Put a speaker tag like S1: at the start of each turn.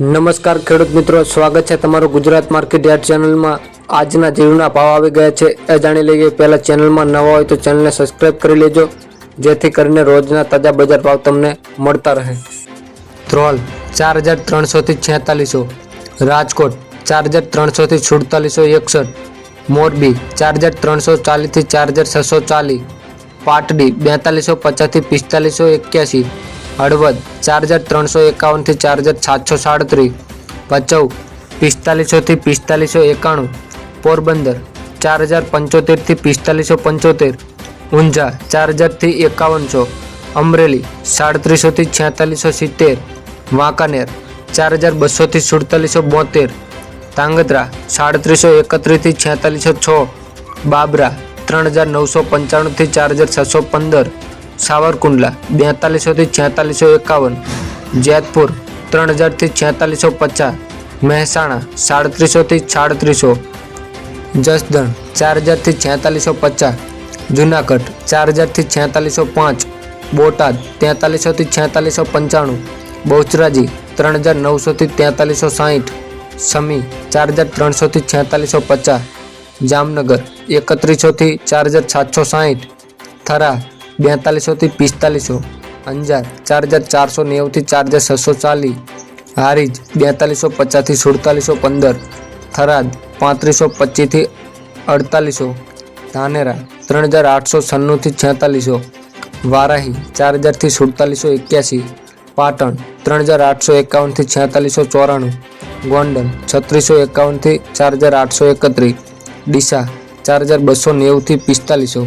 S1: નમસ્કાર ખેડૂત મિત્રો, સ્વાગત છે તમારું ગુજરાત માર્કેટ યાર્ડ ચેનલમાં. આજના જીરુના ભાવ આવી ગયા છે. એ જાણી લઈએ, પહેલાં ચેનલમાં નવા હોય તો ચેનલને સબસ્ક્રાઈબ કરી લેજો, જેથી કરીને રોજના તાજા બજાર ભાવ તમને મળતા રહે. ધ્રોલ ચાર હજાર ત્રણસોથી છેતાલીસો, રાજકોટ ચાર હજાર ત્રણસોથી સુડતાલીસો, એકસઠ, મોરબી ચાર હજાર ત્રણસો ચાલીસથી ચાર હજાર છસો ચાલીસ, પાટડી બેતાલીસો પચાસથી પિસ્તાલીસો એક્યાસી હળવદ ચાર હજાર ત્રણસો એકાવનથી ચાર હજાર સાતસો સાડત્રીસ. ભચાઉ પિસ્તાલીસોથી પિસ્તાલીસો એકાણું. પોરબંદર ચાર હજાર પંચોતેરથી પિસ્તાલીસો પંચોતેર. ઊંઝા ચાર હજારથી એકાવનસો. અમરેલી સાડત્રીસોથી છેતાલીસો સિત્તેર. વાંકાનેર ચાર હજાર બસોથી સુડતાલીસો બોતેર. તાંગધ્રા સાડત્રીસો એકત્રીસથી છેતાલીસો છ. બાબરા, ત્રણ હજાર નવસો પંચાણુંથી ચાર હજાર છસો પંદર. સાવરકુંડલા બેતાલીસોથી છેતાલીસો એકાવન, જેતપુર, ત્રણ હજારથી છેતાલીસો પચાસ, મહેસાણા સાડત્રીસોથી સાડત્રીસો, જસદણ, ચાર હજારથી છેતાલીસો પચાસ, જુનાગઢ, ચાર હજારથી છેતાલીસો પાંચ, બોટાદ તેતાલીસોથી છેતાલીસો પંચાણું, બહુચરાજી, ત્રણ હજાર નવસોથી તેતાલીસો સાહીઠ, સમી, ચાર હજાર ત્રણસોથી છેતાલીસો પચાસ, જામનગર એકત્રીસોથી ચાર હજાર સાતસો સાહીઠ, થરા બેતાલીસોથી પિસ્તાલીસો, અંજાર ચાર હજાર ચારસો નેવુંથી ચાર હજાર છસો ચાલીસ, હારીજ બેતાલીસો પચાસથી સુડતાલીસો પંદર, થરાદ પાંત્રીસો પચીસથી અડતાલીસો, ધાનેરા ત્રણ હજાર આઠસો છન્નુંથી છેતાલીસો, વારાહી ચાર હજારથી સુડતાલીસો એક્યાસી, પાટણ ત્રણ હજાર આઠસો એકાવનથી છેતાલીસો ચોરાણું, ગોંડલ છત્રીસો એકાવનથી ચાર હજાર આઠસો એકત્રીસ, ડીસા ચાર હજાર બસો નેવુંથી પિસ્તાલીસો.